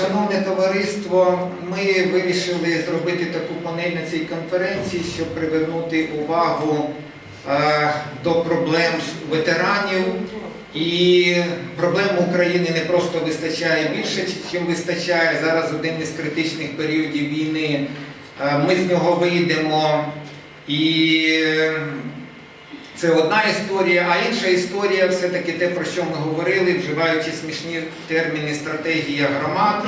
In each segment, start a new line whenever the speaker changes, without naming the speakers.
Шановне товариство, ми вирішили зробити таку панель на цій конференції, щоб привернути увагу е, до проблем ветеранів. І проблем України не просто вистачає більше, чим вистачає. Зараз один із критичних періодів війни. Е, Ми з нього вийдемо і це одна історія, а інша історія все-таки те, про що ми говорили, вживаючи смішні терміни стратегія громад.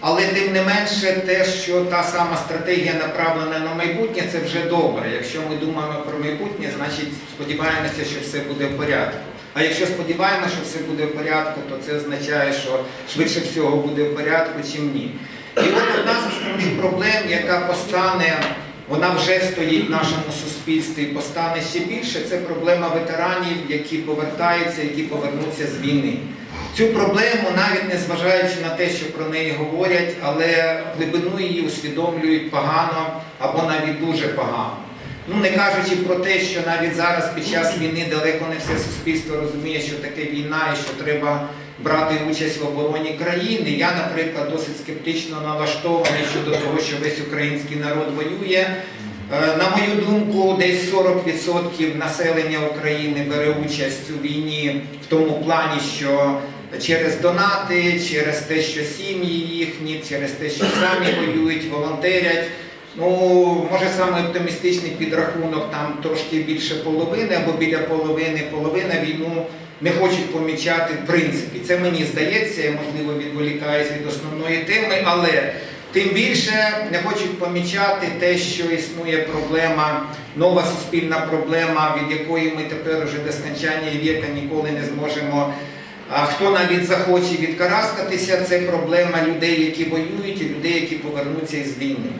Але тим не менше, те, що та сама стратегія направлена на майбутнє, це вже добре. Якщо ми думаємо про майбутнє, значить сподіваємося, що все буде в порядку. А якщо сподіваємося, що все буде в порядку, то це означає, що швидше всього буде в порядку, чим ні. І от одна з основних проблем, яка постане вона вже стоїть в нашому суспільстві і постане ще більше. Це проблема ветеранів, які повертаються, які повернуться з війни. Цю проблему, навіть не зважаючи на те, що про неї говорять, але глибину її усвідомлюють погано або навіть дуже погано. Ну не кажучи про те, що навіть зараз під час війни далеко не все суспільство розуміє, що таке війна і що треба брати участь в обороні країни. Я, наприклад, досить скептично налаштований щодо того, що весь український народ воює. Е, На мою думку, десь 40% населення України бере участь у війні в тому плані, що через донати, через те, що сім'ї їхні, через те, що самі воюють, волонтерять. Ну, може саме оптимістичний підрахунок, там трошки більше половини або біля половини, половина війну не хочуть помічати в принципі. Це мені здається, я можливо відволікаюся від основної теми, але тим більше не хочуть помічати те, що існує проблема, нова суспільна проблема, від якої ми тепер уже до скончання віка ніколи не зможемо. А хто навіть захоче відкараскатися, це проблема людей, які воюють, і людей, які повернуться із війни.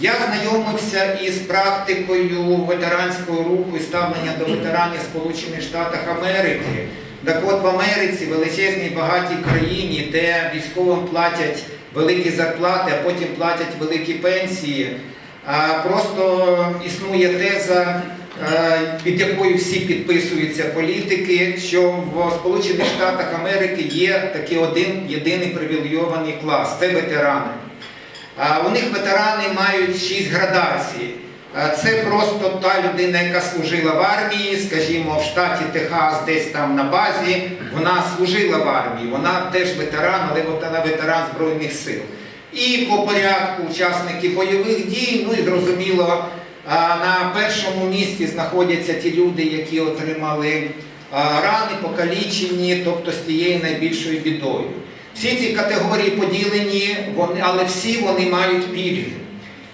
Я знайомився із практикою ветеранського руху і ставлення до ветеранів Сполучених Штатах Америки. Так от в Америці, величезній багатій країні, де військовим платять великі зарплати, а потім платять великі пенсії. Просто існує теза, е, під якою всі підписуються політики, що в Сполучених Штатах Америки є такий один єдиний привілейований клас це ветерани. У них ветерани мають шість градацій. Це просто та людина, яка служила в армії, скажімо, в штаті Техас, десь там на базі, вона служила в армії, вона теж ветеран, але вона ветеран Збройних сил. І по порядку учасники бойових дій, ну і зрозуміло, на першому місці знаходяться ті люди, які отримали рани, покалічені, тобто з тією найбільшою бідою. Всі ці категорії поділені, але всі вони мають пільги.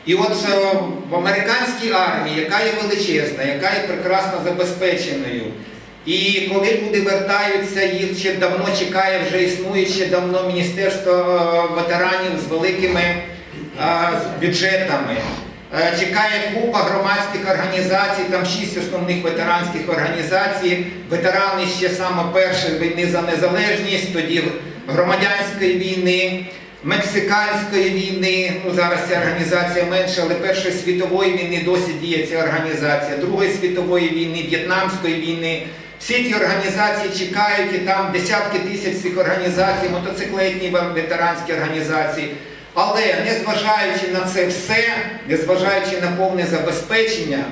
І от е, в американській армії, яка є величезна, яка є прекрасно забезпеченою, і коли люди вертаються, їх ще давно чекає, вже існуюче давно Міністерство е, ветеранів з великими е, бюджетами. Чекає купа громадських організацій, там шість основних ветеранських організацій. Ветерани ще саме першої війни за незалежність, тоді громадянської війни, мексиканської війни. Ну зараз ця організація менша, але Першої світової війни досі діє ця організація, Другої світової війни, В'єтнамської війни. Всі ці організації чекають, і там десятки тисяч цих організацій, мотоциклетні ветеранські організації. Але незважаючи на це все, незважаючи на повне забезпечення,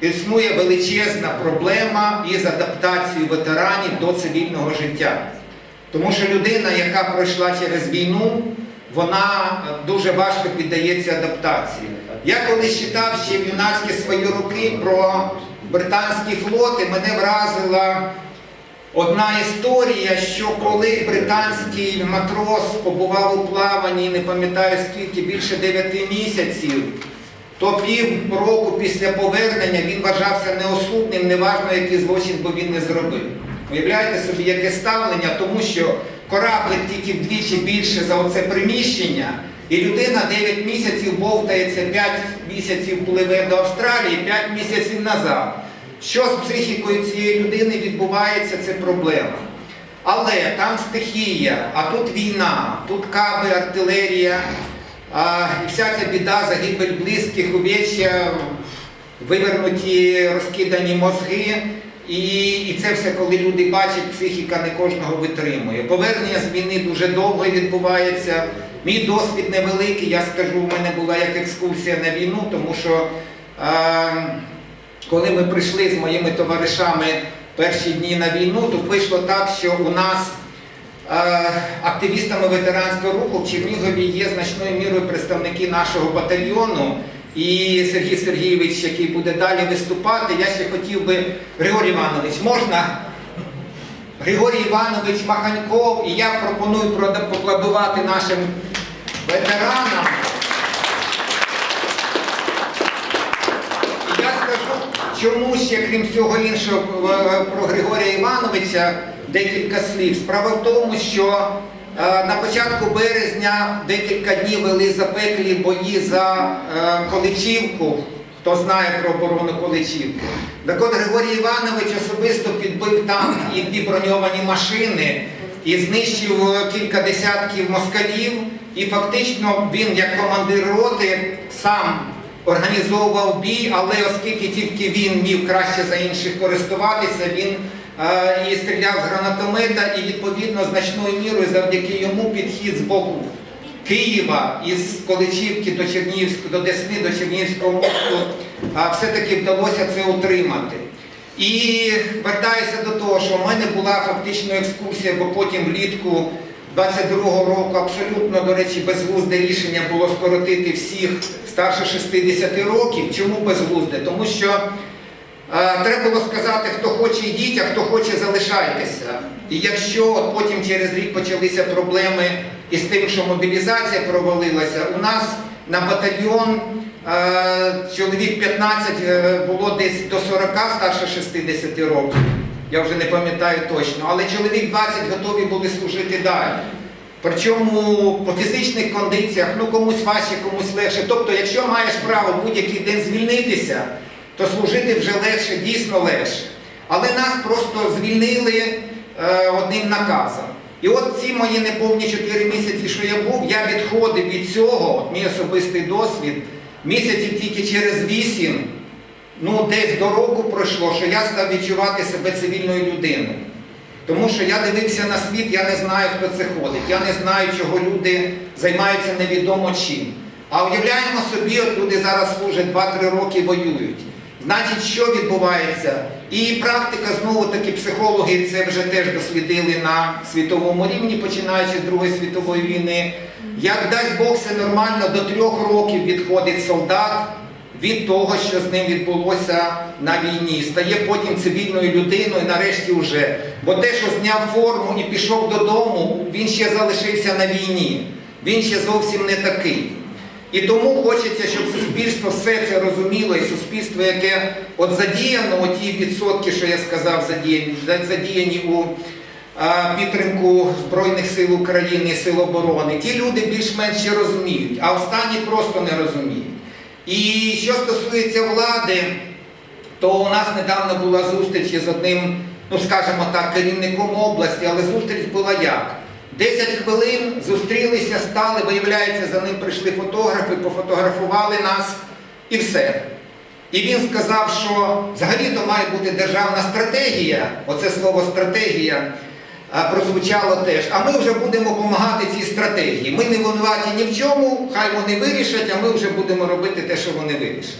існує величезна проблема із адаптацією ветеранів до цивільного життя. Тому що людина, яка пройшла через війну, вона дуже важко піддається адаптації. Я колись читав ще в юнацькі свої роки про британські флоти, мене вразила одна історія, що коли британський матрос побував у плаванні, не пам'ятаю скільки, більше 9 місяців, то пів року після повернення він вважався неосудним, неважно який злочин, бо він не зробив. Уявляєте собі, яке ставлення, тому що кораблик тільки вдвічі більше за оце приміщення, і людина 9 місяців бовтається, 5 місяців пливе до Австралії, 5 місяців назад. Що з психікою цієї людини відбувається, це проблема. Але там стихія, а тут війна, тут каби, артилерія, а, і вся ця біда, загибель близьких, увеччя, вивернуті, розкидані мозги. І, і це все, коли люди бачать, психіка не кожного витримує. Повернення з війни дуже довго відбувається. Мій досвід невеликий, я скажу, у мене була як екскурсія на війну, тому що е, коли ми прийшли з моїми товаришами перші дні на війну, то вийшло так, що у нас е, активістами ветеранського руху в Чернігові є значною мірою представники нашого батальйону. І Сергій Сергійович, який буде далі виступати, я ще хотів би, Григорій Іванович, можна? Григорій Іванович Маханьков, і я пропоную поплодувати нашим ветеранам. І я скажу, чому ще, крім всього іншого, про Григорія Івановича декілька слів. Справа в тому, що на початку березня декілька днів вели запеклі бої за е, Количівку. Хто знає про оборону Количівки. Так от Григорій Іванович особисто підбив танк і дві броньовані машини і знищив е, кілька десятків москалів. І фактично він, як командир роти, сам організовував бій, але оскільки тільки він міг краще за інших користуватися, він е, і стріляв з гранатомета, і відповідно значною мірою завдяки йому підхід з боку Києва із Количівки до Чернігівського, до Десни, до Чернігівського мосту, все-таки вдалося це утримати. І вертаюся до того, що в мене була фактично екскурсія, бо потім влітку 22-го року абсолютно, до речі, безглузде рішення було скоротити всіх старше 60 років. Чому безглузде? Тому що Треба було сказати, хто хоче йдіть, а хто хоче залишайтеся. І якщо от потім через рік почалися проблеми із тим, що мобілізація провалилася, у нас на батальйон е, чоловік 15 е, було десь до 40 старше 60 років. Я вже не пам'ятаю точно, але чоловік 20 готові були служити далі. Причому по фізичних кондиціях, ну комусь важче, комусь легше. Тобто, якщо маєш право будь-який день звільнитися, то служити вже легше, дійсно легше. Але нас просто звільнили е, одним наказом. І от ці мої неповні 4 місяці, що я був, я відходив від цього, от мій особистий досвід, місяців тільки через 8, ну десь до року пройшло, що я став відчувати себе цивільною людиною. Тому що я дивився на світ, я не знаю, хто це ходить, я не знаю, чого люди займаються невідомо чим. А уявляємо собі, от люди зараз служать 2-3 роки воюють. Значить, що відбувається? І практика, знову таки, психологи це вже теж дослідили на світовому рівні, починаючи з Другої світової війни. Як дасть Бог все нормально, до трьох років відходить солдат від того, що з ним відбулося на війні, стає потім цивільною людиною, нарешті вже. Бо те, що зняв форму і пішов додому, він ще залишився на війні. Він ще зовсім не такий. І тому хочеться, щоб суспільство все це розуміло, і суспільство, яке от задіяно, оті відсотки, що я сказав, задіяні, задіяні у підтримку Збройних сил України Сил оборони, ті люди більш-менш розуміють, а останні просто не розуміють. І що стосується влади, то у нас недавно була зустріч із одним, ну скажімо так, керівником області, але зустріч була як? 10 хвилин зустрілися, стали, виявляється, за ним прийшли фотографи, пофотографували нас і все. І він сказав, що взагалі-то має бути державна стратегія, оце слово стратегія прозвучало теж. А ми вже будемо допомагати цій стратегії. Ми не винуваті ні в чому, хай вони вирішать, а ми вже будемо робити те, що вони вирішать.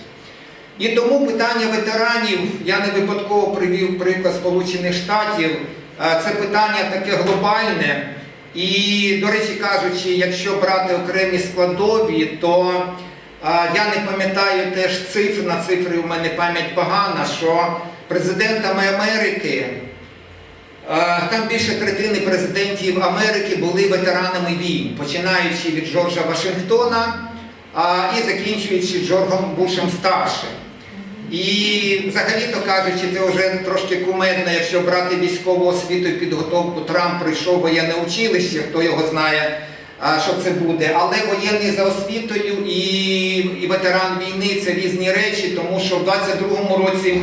І тому питання ветеранів, я не випадково привів приклад Сполучених Штатів, це питання таке глобальне. І, до речі кажучи, якщо брати окремі складові, то я не пам'ятаю теж цифр, на цифри у мене пам'ять погана, що президентами Америки, там більше третини президентів Америки були ветеранами війн, починаючи від Джорджа Вашингтона і закінчуючи Джорджем Бушем старшим. І взагалі-то кажучи, це вже трошки кумедно, якщо брати військову освіту і підготовку, Трамп прийшов в воєнне училище, хто його знає, що це буде. Але воєнний за освітою і, і ветеран війни це різні речі, тому що в 22-му році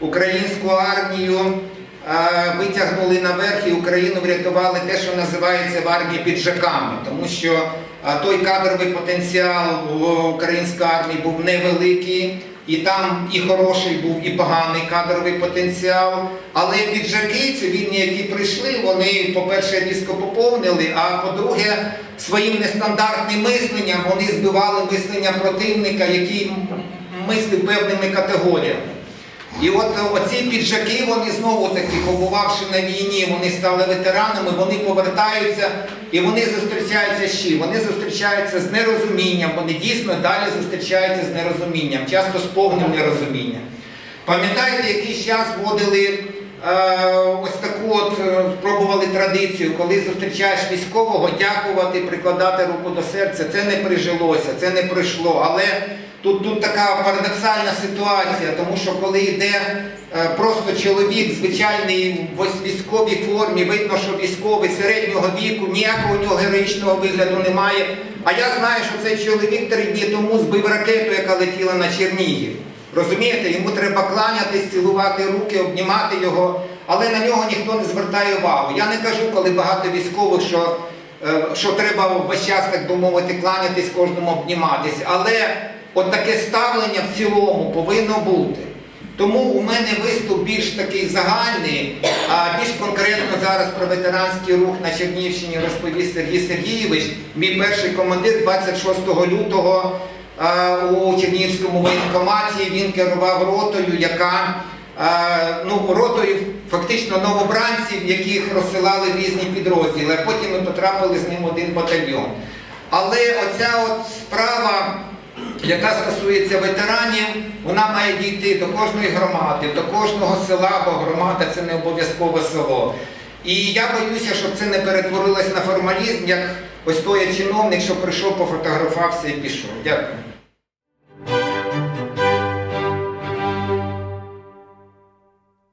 українську армію витягнули наверх і Україну врятували те, що називається в армії піджаками, тому що той кадровий потенціал української армії був невеликий. І там і хороший був, і поганий кадровий потенціал. Але піджаки, цивільні, які прийшли, вони, по-перше, різко поповнили, а по-друге, своїм нестандартним мисленням вони збивали мислення противника, який мислив певними категоріями. І от оці піджаки, вони знову таки, побувавши на війні, вони стали ветеранами, вони повертаються і вони зустрічаються з чим? Вони зустрічаються з нерозумінням, вони дійсно далі зустрічаються з нерозумінням, часто з повним нерозумінням. Пам'ятаєте, якийсь час вводили е, ось таку от е, пробували традицію, коли зустрічаєш військового, дякувати, прикладати руку до серця. Це не прижилося, це не прийшло. Але тут, тут така парадоксальна ситуація, тому що коли йде е, просто чоловік звичайний в військовій формі, видно, що військовий середнього віку, ніякого у нього героїчного вигляду немає. А я знаю, що цей чоловік три дні тому збив ракету, яка летіла на Чернігів. Розумієте, йому треба кланятись, цілувати руки, обнімати його, але на нього ніхто не звертає увагу. Я не кажу, коли багато військових, що, е, що треба весь час, так би мовити, кланятись, кожному обніматись. Але от ставлення в цілому повинно бути. Тому у мене виступ більш такий загальний, а більш конкретно зараз про ветеранський рух на Чернігівщині розповість Сергій Сергійович, мій перший командир 26 лютого у Чернігівському воєнкоматі. Він керував ротою, яка ну, ротою фактично новобранців, яких розсилали в різні підрозділи, а потім ми потрапили з ним один батальйон. Але оця от справа яка стосується ветеранів, вона має дійти до кожної громади, до кожного села, бо громада це не обов'язкове село. І я боюся, щоб це не перетворилось на формалізм, як ось той чиновник, що прийшов, пофотографувався і пішов. Дякую.